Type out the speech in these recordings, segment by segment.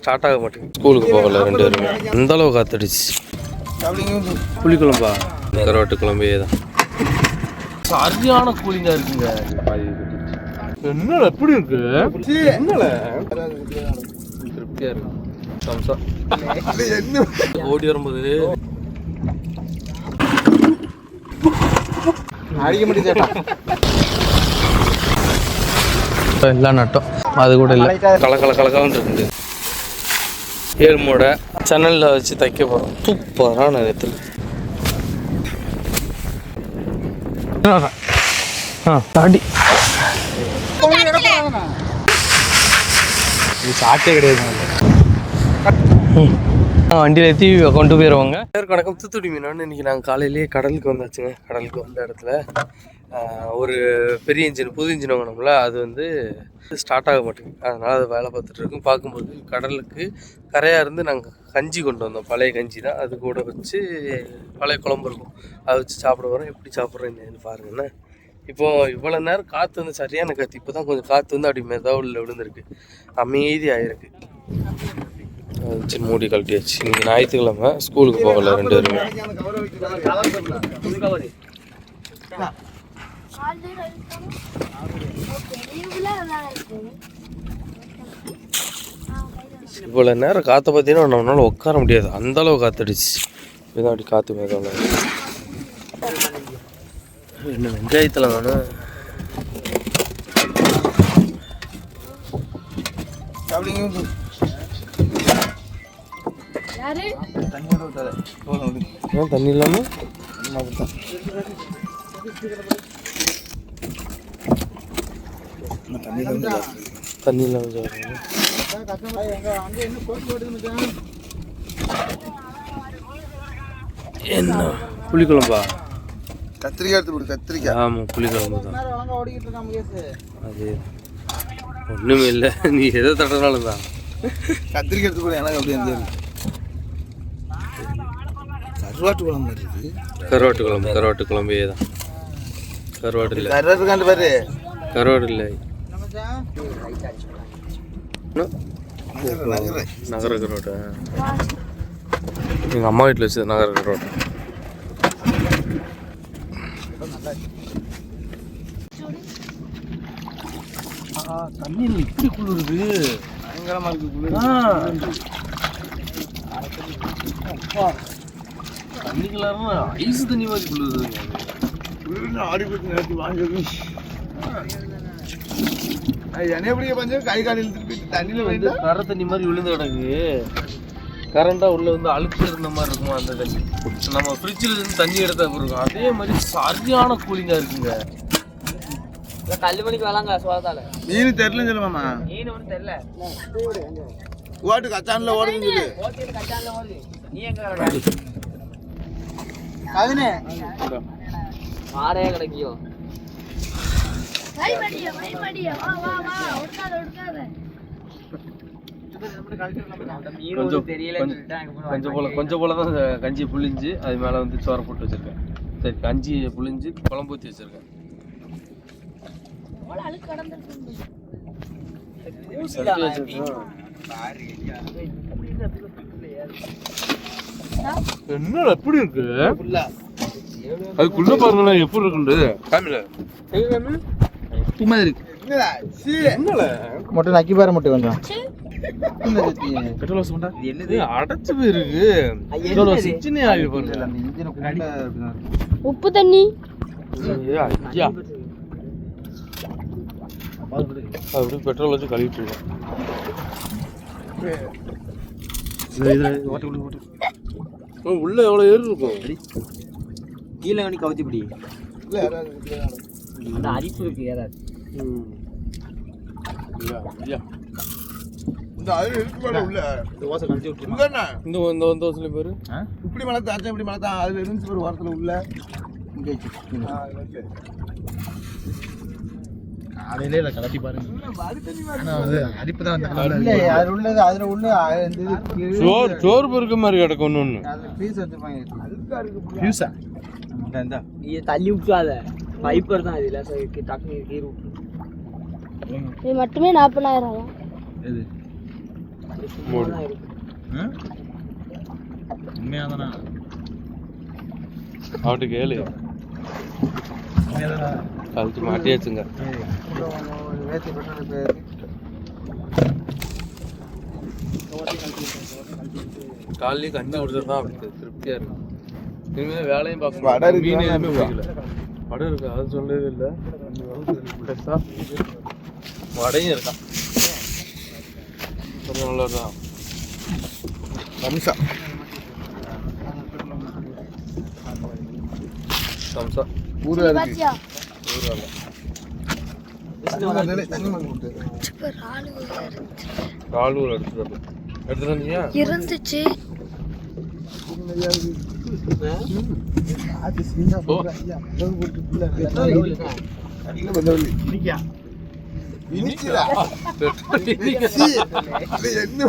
Start ஆக மாட்டேங்குது. ஸ்கூலுக்கு போகல ரெண்டு பேருமே. அந்த அளவு காத்தடிச்சு? புளிக்குழம்பா. கருவாட்டு குழம்பே தான். சரியான கூலிங்கா இருக்குங்க. என்னடா எப்படி இருக்கு? என்னல திருப்தியா இருக்கு சம்சா ஓடி வரும்போது. அடிக்க முடியுது. எல்லாம் நட்டோம். அது கூட இல்லை. கல கல கலகலன்னு இருக்குது ஏழ்மோட ஜன்னலில் வச்சு தைக்க போகிறோம் சூப்பரான இடத்துல ஆ இது சாட்டே கிடையாது வண்டியில் ஏற்றி கொண்டு போயிடுவாங்க பேருக்கு வணக்கம். தூத்துக்குடி மீனோன்னு இன்றைக்கி நாங்கள் காலையிலேயே கடலுக்கு வந்தாச்சுங்க. கடலுக்கு வந்த இடத்துல. ஒரு பெரிய இன்ஜின் புது இன்ஜின் வாங்கினோம்ல அது வந்து ஸ்டார்ட் ஆக மாட்டேங்குது. அதனால் அது வேலை பார்த்துட்டு இருக்கோம். பார்க்கும்போது கடலுக்கு கரையாக இருந்து நாங்கள் கஞ்சி கொண்டு வந்தோம். பழைய கஞ்சி தான். அது கூட வச்சு பழைய குழம்பு இருக்கும். அதை வச்சு சாப்பிட வரோம். எப்படி சாப்பிட்றேன்னு பாருங்கண்ணே இப்போ இவ்வளோ நேரம் காற்று வந்து சரியான காற்று இப்போ தான் கொஞ்சம் காற்று வந்து அப்படி மெதவுல விழுந்திருக்கு. அமைதி அது சரி மூடி கழட்டியாச்சு. இன்னைக்கு ஞாயிற்றுக்கிழமை ஸ்கூலுக்கு போகல ரெண்டு பேருமே. இவ்வளோ நேரம் காற்றை பார்த்தீங்கன்னா நம்மளால உட்கார முடியாது. அந்த அளவு காத்தடிச்சு. இதுதான் அப்படி காற்று மேதவுல என்ன வெங்காயத்தில் வேணும் தண்ணி இல்லாமல் தண்ணி இல்லாமல் சாப்பிடுங்க என்ன? புளிக்குழம்பா? கத்திரிக்காய் எடுத்து போடு கத்திரிக்காய். ஆமாம் புளிக்குழம்பு தான். அது ஒன்றுமே இல்லை. நீ எதை தட்டினாலும் தான். கத்திரிக்காய் எடுத்து போடு எனக்கு அப்படியே இருந்தது கருவாட்டு குழம்பு மாதிரி இருக்கு. கருவாட்டு குழம்பு கருவாட்டு குழம்பே தான். கருவாடு இல்லை. கருவாட்டு பாரு. கருவாடு இல்லை. என்ன? நகர நகர நகர கருவாடு எங்கள் அம்மா வீட்டில் வச்சது நகர கருவாடு தண்ணி இப்படி குளிருது பயங்கரமா இருக்கு குளிர் தண்ணி கலர்னா ஐஸ் தண்ணி மாதிரி குளிருதுங்க குளிர்னு ஆடி போட்டு நேரத்தி வாங்கி என்ன எப்படியே பஞ்சம் கை கால் இழுத்துட்டு போயிட்டு தண்ணியில போயிட்டு? கரை தண்ணி மாதிரி விழுந்து கிடக்கு. கரண்டா உள்ள வந்து அழுக்கு இருந்த மாதிரி இருக்குமா அந்த தண்ணி நம்ம ஃப்ரிட்ஜில் இருந்து தண்ணி எடுத்தா இருக்கும் அதே மாதிரி சரியான கூலிங்கா இருக்குங்க. கல்லு மணிக்கு வளாங்க சோளத்தால மீன் தெரியலன்னு சொல்லுமாமா மீன் ஒன்றும் தெரியல. ஓட்டு கச்சான்ல ஓடுதுன்னு சொல்லு. கச்சான்ல ஓடுது நீ எங்க கிடக்க அதுனே கிடைக்கியோ வைமடியா வைமடியா வா வா வா. ஒடுக்காத ஒடுக்காத மீன் கொஞ்சம் போல கொஞ்சம் போல தான் கஞ்சி புளிஞ்சு அது மேலே வந்து சோறை போட்டு வச்சிருக்கேன். சரி கஞ்சி புளிஞ்சு குழம்பு ஊற்றி வச்சிருக்கேன். என்னடா எப்படி இருக்கு? அதுக்குள்ள பாருங்களேன் எப்படி இருக்குண்டு? காமில உப்பு மாதிரி இருக்கு என்னல மட்டும் நக்கி பாரு மட்டும் கொஞ்சம். பெட்ரோல் சொண்டா என்னது? அடைச்சு போயிருக்கு இதோட சிச்சினே ஆகி பாருங்க. உப்பு தண்ணி. ஐயா. அப்படி பெட்ரோல் வச்சு கழுவிட்டு இருக்கேன் உள்ள எவ்வளோ ஏறு இருக்கும்? கீழே வண்டி கவுத்தி பிடி. அந்த அரிப்பு இருக்கு ஏதாவது ம். ஐயா, ஐயா. இந்த அருள் இருக்கு பாரு உள்ள. இந்த இந்த இந்த வருஷத்துல பேரு. இப்படி மழை தான் இப்படி தான் அதுல இருந்துச்சு ஒரு வாரத்துல உள்ள. இங்க வச்சு. ஆ, ஓகே. காலையிலே இல்லை கலட்டி பாருங்க. அரிப்பு தான் அந்த இல்ல, அதுல உள்ளது அதுல உள்ள இந்த சோறு சோறு இருக்க மாதிரி கிடக்கும் ஒன்று ஒன்று பீஸ் வச்சிருப்பாங்க. ஃபியூஸா தள்ளி விட்டுறாத. பைப்பர் தான் இதுல டக்குனு கீழே விட்டு இது மட்டுமே நாற்பதாயிரம் எது? சும்மா தான் அவட்டு கேளு கழிச்சு மாட்டியாச்சுங்க. காலையிலேயே கஞ்சி குடிச்சது தான் அப்படி திருப்தியா இருக்கு. இனிமேல் வேலையும் பார்க்க வடை மீன் வேணாம் எதுவுமே இருக்கா? பிடிக்கல. வடை இருக்கு அது சொல்லவே இல்லை. வடையும் இருக்கா கொஞ்சம் நல்லதுதான் சம்சா சம்சா ஊரா இருக்கு ஆளு காலூர் எடுத்துட்டு வரணும். எடுத்துட்டு வந்தீங்க இருந்துச்சு சீனா ஓ. இது என்ன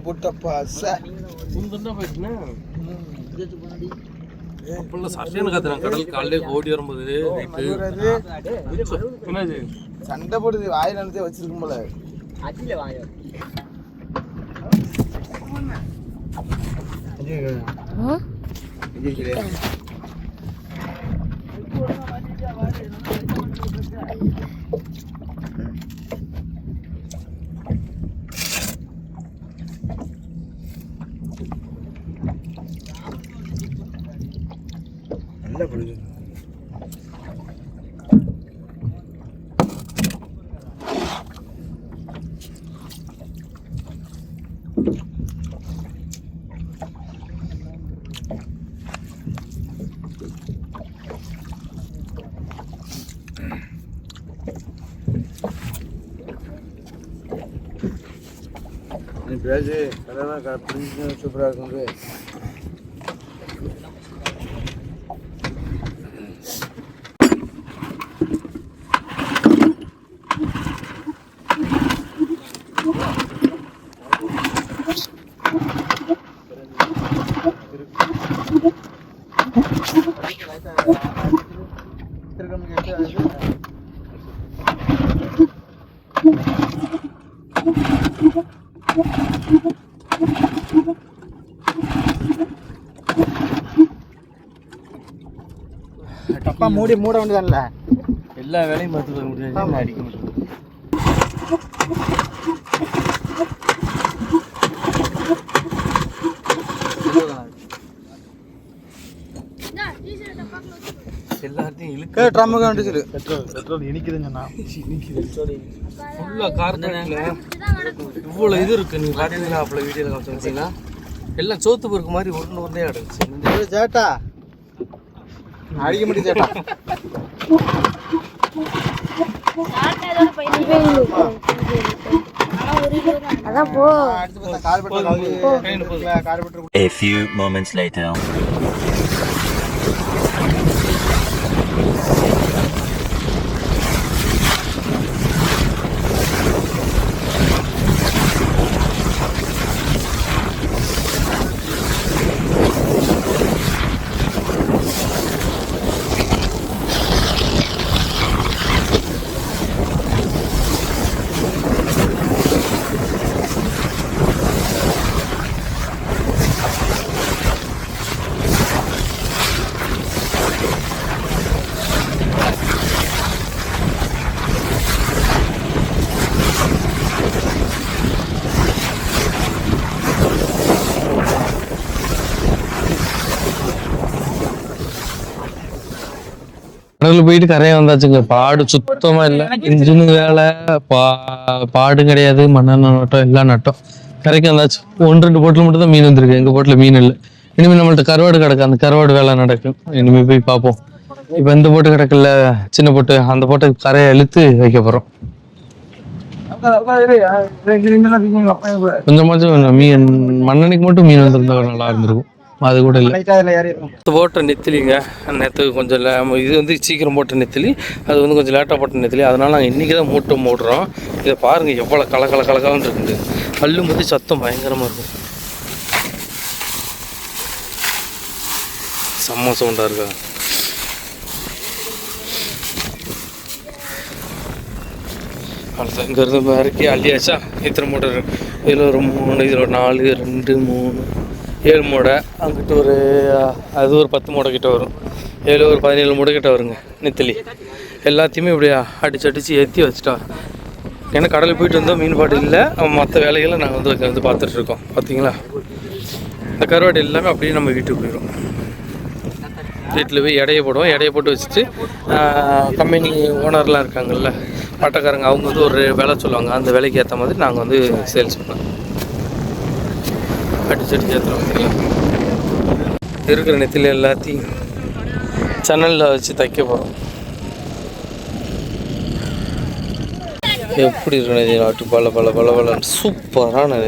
போட்டப்பா சே. முந்தன்னா போயிட்டுனா? அப்பெல்லாம் சட்டையான காத்துறான் கடல் காலையில ஓடி வரும்போது என்னது சண்டை போடுது வாய் நினைச்சே வச்சிருக்கும் போல. அச்சில வாங்க நல்லா நீ பேசு அதெல்லாம் புரிஞ்சு சூப்பராக இருக்கும் அப்பா மூடி மூட வேண்டியதான்ல எல்லா வேலையும் பார்த்து முடியாது. அடிக்க முடியும் இழுக்க ட்ரம்முக்கு வேண்டியது பெட்ரோல் பெட்ரோல் இனிக்குதுன்னு சொன்னா. ஃபுல்லாக நடக்கும் இவ்வளோ இது இருக்கு நீங்கள் பார்த்தீங்கன்னா அப்போ வீடியோவில் காமிச்சிருந்தீங்கன்னா எல்லாம் சோத்து பொறுக்கு மாதிரி உருண்டு உருண்டே கிடந்துச்சு சேட்டா. அடிக்க முடியும் சேட்டா. A few moments later. கடலுக்கு போயிட்டு கரையை வந்தாச்சுங்க. பாடு சுத்தமா இல்லை. இன்ஜின் வேலை பா பாடு கிடையாது. மண்ணெண்ண நட்டம் எல்லாம் நட்டம். கரைக்கு வந்தாச்சு. ஒன்று ரெண்டு போட்டில் மட்டும் தான் மீன் வந்திருக்கு. எங்க போட்டில் மீன் இல்லை. இனிமேல் நம்மள்ட்ட கருவாடு கிடக்கு. அந்த கருவாடு வேலை நடக்கும். இனிமேல் போய் பார்ப்போம். இப்போ இந்த போட்டு கிடக்குல்ல சின்ன போட்டு அந்த போட்டை கரையை இழுத்து வைக்க போறோம். கொஞ்சமாச்சும் மீன் மண்ணெண்ணைக்கு மட்டும் மீன் வந்திருந்தா நல்லா இருந்திருக்கும். அது கூட இல்லை. போட்ட நெத்திலிங்க. நேற்று கொஞ்சம் இது வந்து சீக்கிரம் போட்ட நெத்திலி. அது வந்து கொஞ்சம் லேட்டாக போட்ட நெத்திலி. அதனால் நாங்கள் இன்றைக்கி தான் மூட்டை மூடுறோம். இதை பாருங்கள் எவ்வளோ கல கல கலகலன்னு இருக்குது. அள்ளும் போது சத்தம் பயங்கரமாக இருக்கும். செம்ம சவுண்டாக இருக்கா? அடுத்து இங்கேருந்து இறக்கி அள்ளியாச்சா? இத்தனை மூட்டை இதில் ஒரு மூணு இதில் ஒரு நாலு ரெண்டு மூணு. ஏழு மூடை. அங்கிட்ட ஒரு அது ஒரு பத்து மூடை கிட்ட வரும். ஏழு ஒரு பதினேழு மூடை கிட்ட வருங்க நெத்திலி. எல்லாத்தையுமே இப்படி அடிச்சு அடித்து ஏற்றி வச்சுட்டோம். ஏன்னா கடலில் போயிட்டு வந்தோம் மீன் பாட்டு இல்லை. மற்ற வேலைகளை நாங்கள் வந்து வந்து பார்த்துட்ருக்கோம் பார்த்தீங்களா இந்த கருவாடு எல்லாமே அப்படியே நம்ம வீட்டுக்கு போயிடும் வீட்டில் போய் எடையை போடுவோம். எடையை போட்டு வச்சுட்டு கம்பெனி ஓனர்லாம் இருக்காங்கல்ல பட்டக்காரங்க அவங்க வந்து ஒரு விலை சொல்லுவாங்க. அந்த விலைக்கு ஏற்ற மாதிரி நாங்கள் வந்து சேல்ஸ் பண்ணுவோம். அடிச்சு அடிச்சு ஏற்றுறோம் இருக்கிற நெத்தில எல்லாத்தையும் சன்னலில் வச்சு தைக்க போகிறோம் எப்படி இருக்கு நெத்தி நாட்டு பல பல பல பலன்னு சூப்பரான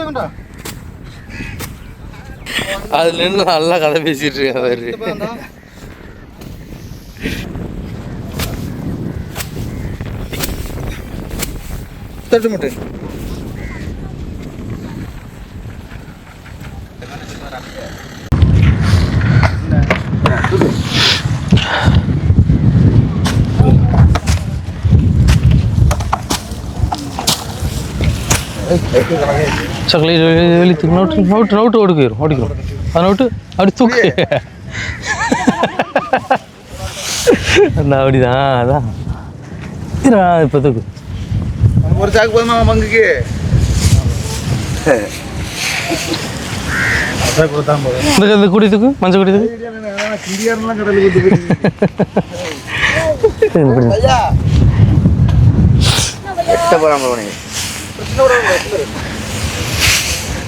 வேண்டா அதுல இருந்து நல்லா கதை பேசிட்டு இருக்கேன் தட்டு மட்டும் சக்கலை வெளித்து நோட்டு நோட்டு நோட்டு ஓடுக்கு ஓடிக்கிறோம் அது நோட்டு அப்படி தூக்கு. அந்த அப்படிதான் அதான். இப்போ தூக்கு. ஒரு சாக்கு போதுமா பங்குக்கு? இந்த இந்த குடி தூக்கு மஞ்சள் குடி தூக்கு கிண்டியாரெல்லாம் கடலுக்கு இப்படி.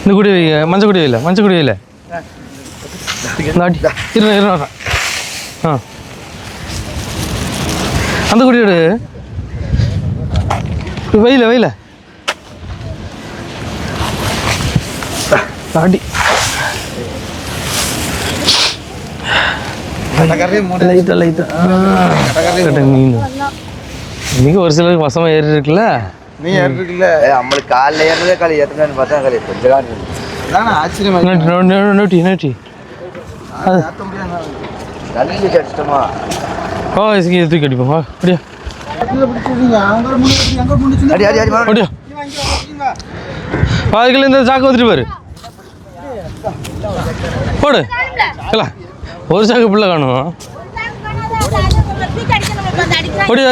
இந்த குடி மஞ்சள் குடி வைல மஞ்சள் குடி இருங்க வரேன். ஆ. அந்த குடி வெயில வெயில. அடி லைட்டா லைட்டா கட்ட மீன். இன்னைக்கு ஒரு சிலருக்கு வசமாக ஏறி இருக்குல்ல நீ ஏறிருக்குல்ல. நம்மளுக்கு காலைல ஏறதே காலை ஏற்றலான்னு பார்த்தா காலை கொஞ்சம் காலம் இருந்துச்சு. நானும் ஆச்சரியமா நோட்டி நோட்டி. நல்லி கஷ்டமா ஓ இதுக்கு தூக்கி அடிப்போம். வா அப்படியா. அப்படியா அதுக்குள்ள இந்த சாக்கு வந்துட்டு பாரு. போடு. இல்ல ஒரு சாக்கு பிள்ளை காணும். ஓடியா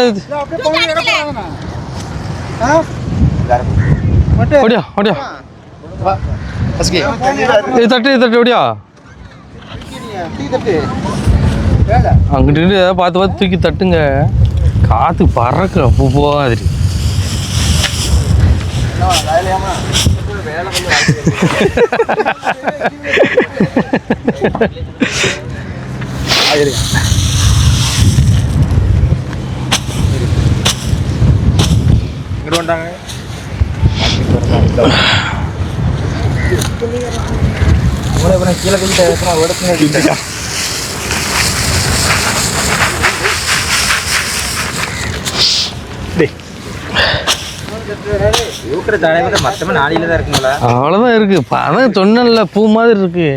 ஓடியா. ஓடியா இது தட்டு இது தட்டு ஓடியா. அங்கிட்டு பார்த்து பார்த்து தூக்கி தட்டுங்க. காற்று பறக்கு அப்போ போகாது இங்கிட்டு கீழே இருக்கிற தலைவர் மொத்தமாக நாளையில தான் இருக்குங்களா அவ்வளோதான் இருக்கு. ப- அதான் சொன்னேன்ல பூ மாதிரி இருக்கு.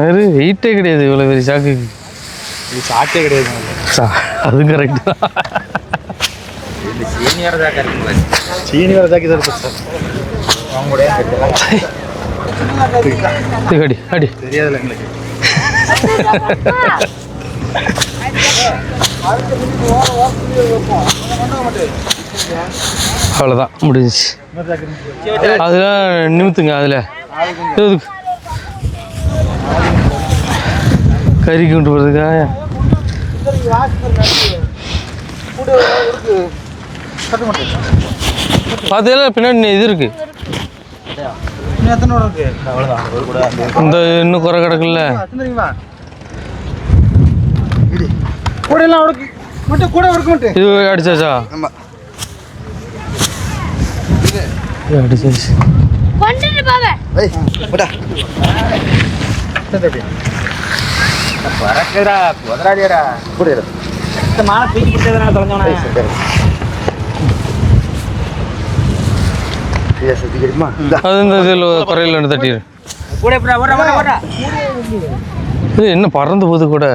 அது வெயிட்டே கிடையாது இவ்வளோ பெரிய சாக்குக்கு. இது சாட்டே கிடையாது அது கரெக்ட் தான். சீனியர் தான் இருக்குங்களா சீனியர் தான் இருக்கு சார். அவங்களுடைய அடி அடி. தெரியாதுல்ல எங்களுக்கு. அவ்வளோதான் முடிஞ்சிச்சு. அதெல்லாம் நிமித்துங்க அதில். எதுக்கு? கறி கொண்டு போகிறதுக்காக பார்த்தீங்களா பின்னாடி இது இருக்கு. இந்த இன்னும் குறை கிடக்குல்ல. கூட எல்லாம் கூட இருக்க மாட்டேன் இது அடிச்சாச்சா? ஆமா. பறக்குடா குதிராடியடா கூட இரு. இந்த மாலை தூக்கி பிடிச்சதுனால தொலைஞ்சவனே? குறையில் தட்டிடு. கூட ஓட ஓட ஓட இது என்ன பறந்து போகுது கூட?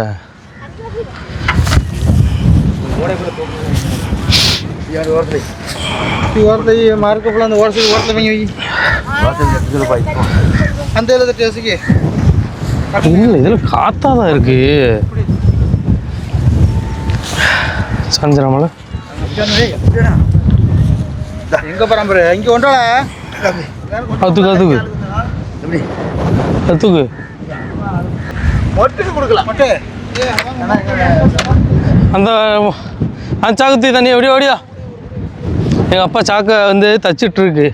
யார் ஓரத்தை ஓரத்தில் வாங்கி வை வாசல் எடுத்துட்டு போய் அந்த எழுத டேஸுக்கு இல்லை இதில் காத்தா தான் இருக்கு சாஞ்சிராமல எங்க பரம்பரை இங்க அதுக்கு மொட்டுக்கு கொடுக்கலாம் மொட்டு அந்த அந்த சாக்கு தண்ணி எப்படியா ஓடியா எங்கள் அப்பா சாக்கை வந்து தச்சிட்டு இருக்கு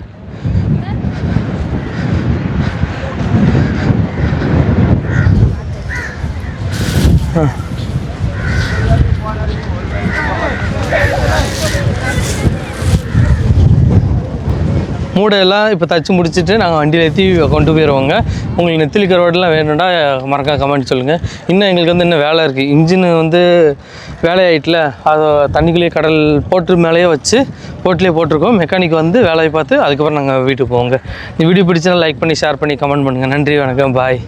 மூடையெல்லாம் இப்போ தச்சு முடிச்சுட்டு நாங்கள் வண்டியில் ஏற்றி கொண்டு போயிடுவோங்க உங்களுக்கு நெத்திலி கருவாடெலாம் வேணும்னா மறக்காம கமெண்ட் சொல்லுங்கள் இன்னும் எங்களுக்கு வந்து இன்னும் வேலை இருக்குது இன்ஜின் வந்து வேலையாயிட்டில் அதை தண்ணிக்குள்ளேயே கடல் போட்டு மேலேயே வச்சு போட்டிலே போட்டிருக்கோம். மெக்கானிக் வந்து வேலையை பார்த்து அதுக்கப்புறம் நாங்கள் வீட்டுக்கு போவோங்க. இந்த வீடியோ பிடிச்சா லைக் பண்ணி ஷேர் பண்ணி கமெண்ட் பண்ணுங்கள் நன்றி வணக்கம் பாய்